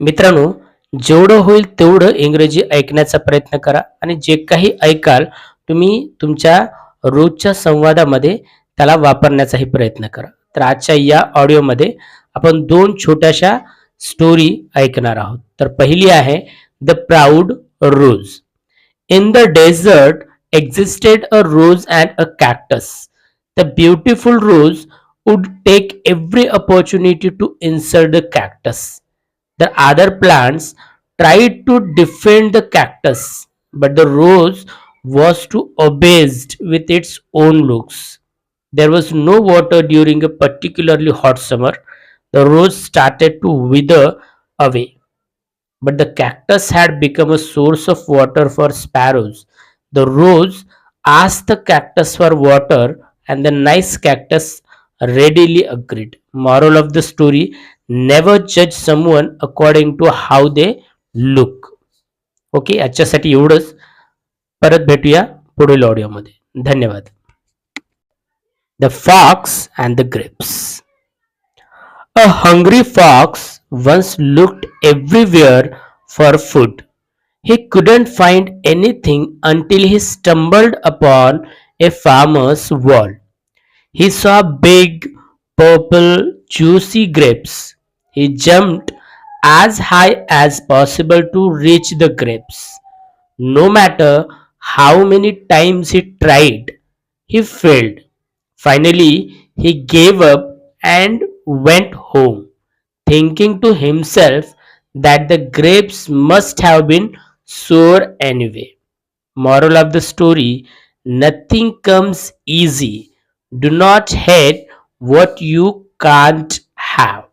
मित्रांनो जेवढं होईल तेवढं इंग्रजी ऐकण्याचा प्रयत्न करा आणि जे काही ऐकाल तुम्ही तुमच्या रोजच्या संवादामध्ये त्याला वापरण्याचाही प्रयत्न करा. तर आजच्या या ऑडिओमध्ये आपण दोन छोट्याशा स्टोरी ऐकणार आहोत. तर पहिली आहे the proud rose in the desert existed a rose and a cactus the beautiful rose would take every opportunity to insult the cactus The other plants tried to defend the cactus, but the rose was too obsessed with its own looks. There was no water during a particularly hot summer. The rose started to wither away but the cactus had become a source of water for sparrows. The rose asked the cactus for water, and the nice cactus readily agreed. Moral of the story never judge someone according to how they look. Okay आजच्यासाठी एवढंच परत भेटूया पुढील ऑडिओमध्ये धन्यवाद the fox and the grapes A hungry fox once looked everywhere for food. He couldn't find anything until he stumbled upon a farmer's wall. He saw big, purple, juicy grapes. He jumped as high as possible to reach the grapes. No matter how many times he tried, he failed. Finally, he gave up and went home, thinking to himself that the grapes must have been sour anyway. Moral of the story Nothing comes easy. Do not hate what you can't have.